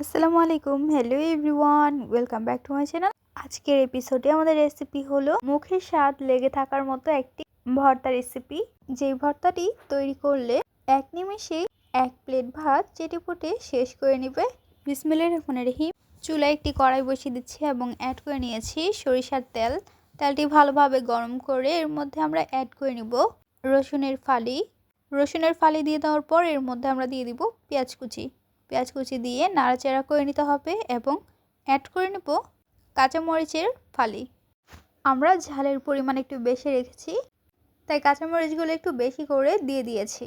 আসসালামু আলাইকুম। Hello everyone welcome back to my channel আজকের এপিসোডে আমাদের রেসিপি হলো মুখের স্বাদ লেগে থাকার মতো একটি ভর্তা রেসিপি যেই ভর্তাটি তৈরি করলে এক নিমেষেই এক প্লেট ভাত চেটেপুটে শেষ করে নেবে। বিসমিল্লাহির রহমানির রহিম। চুলায় একটি কড়াই বসিয়ে দিচ্ছি এবং অ্যাড করে নিয়েছি সরিষার তেল। তেলটি ভালোভাবে গরম করে এর মধ্যে আমরা অ্যাড করে নিব রসুনের ফালি। রসুনের ফালি দিয়ে দেওয়ার পর এর মধ্যে আমরা দিয়ে দিব পেঁয়াজ কুচি। পেঁয়াজ কুচি দিয়ে নাড়াচাড়া করে নিতে হবে এবং অ্যাড করে নেব কাঁচামরিচের ফালি। আমরা ঝালের পরিমাণ একটু বেশি রেখেছি, তাই কাঁচামরিচগুলো একটু বেশি করে দিয়ে দিয়েছি।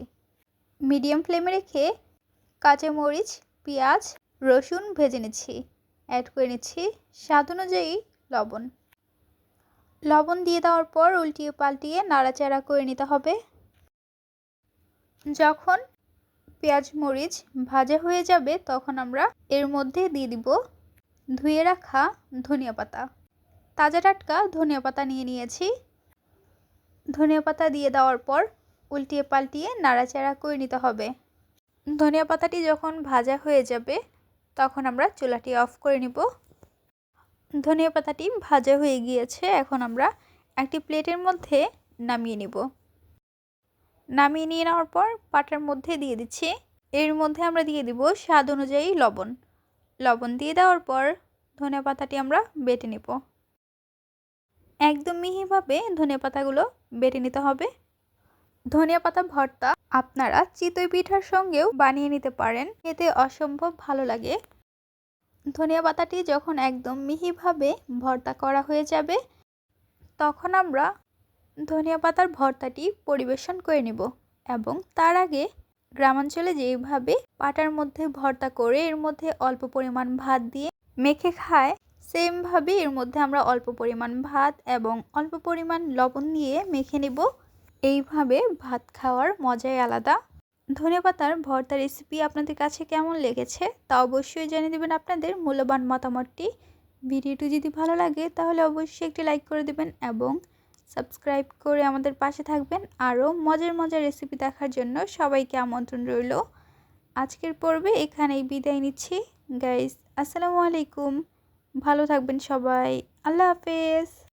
মিডিয়াম ফ্লেমে রেখে কাঁচামরিচ, পেঁয়াজ, রসুন ভেজে নিচ্ছি। অ্যাড করে নিচ্ছি স্বাদ অনুযায়ী লবণ। লবণ দিয়ে দেওয়ার পর উল্টিয়ে পাল্টিয়ে নাড়াচাড়া করে নিতে হবে। যখন পেঁয়াজ মরিচ ভাজা হয়ে যাবে, তখন আমরা এর মধ্যে দিয়ে দিব ধুয়ে রাখা ধনিয়া পাতা। তাজা টাটকা ধনিয়া পাতা নিয়ে নিয়েছি। ধনিয়া পাতা দিয়ে দেওয়ার পর উল্টিয়ে পাল্টিয়ে নাড়াচাড়া করে নিতে হবে। ধনিয়া পাতাটি যখন ভাজা হয়ে যাবে, তখন আমরা চুলাটি অফ করে নিব। ধনিয়া পাতাটি ভাজা হয়ে গিয়েছে, এখন আমরা একটি প্লেটের মধ্যে নামিয়ে নিব। নামিয়ে নিয়ে নেওয়ার পর পাটার মধ্যে দিয়ে দিচ্ছি। এর মধ্যে আমরা দিয়ে দিব স্বাদ অনুযায়ী লবণ। লবণ দিয়ে দেওয়ার পর ধনে পাতাটি আমরা বেটে নেব। একদম মিহিভাবে ধনে পাতাগুলো বেটে নিতে হবে। ধনিয়া পাতা ভর্তা আপনারা চিতই পিঠার সঙ্গেও বানিয়ে নিতে পারেন। এতে অসম্ভব ভালো লাগে। ধনিয়া পাতাটি যখন একদম মিহিভাবে ভর্তা করা হয়ে যাবে, তখন আমরা ধনিয়া পাতার ভর্তাটি পরিবেশন করে নেব এবং তার আগে গ্রামাঞ্চলে যেইভাবে পাটার মধ্যে ভর্তা করে এর মধ্যে অল্প পরিমাণ ভাত দিয়ে মেখে খায়, সেমভাবে এর মধ্যে আমরা অল্প পরিমাণ ভাত এবং অল্প পরিমাণ লবণ দিয়ে মেখে নেব। এইভাবে ভাত খাওয়ার মজাই আলাদা। ধনে পাতার ভর্তা রেসিপি আপনাদের কাছে কেমন লেগেছে তা অবশ্যই জানিয়ে দেবেন আপনাদের মূল্যবান মতামতটি। ভিডিওটি যদি ভালো লাগে তাহলে অবশ্যই একটি লাইক করে দেবেন এবং সাবস্ক্রাইব করে আমাদের পাশে থাকবেন। আরও মজার মজার রেসিপি দেখার জন্য সবাইকে আমন্ত্রণ রইল। আজকের পর্বে এখানেই বিদায় নিচ্ছি। গাইস আসসালামু আলাইকুম। ভালো থাকবেন সবাই। আল্লাহ হাফেজ।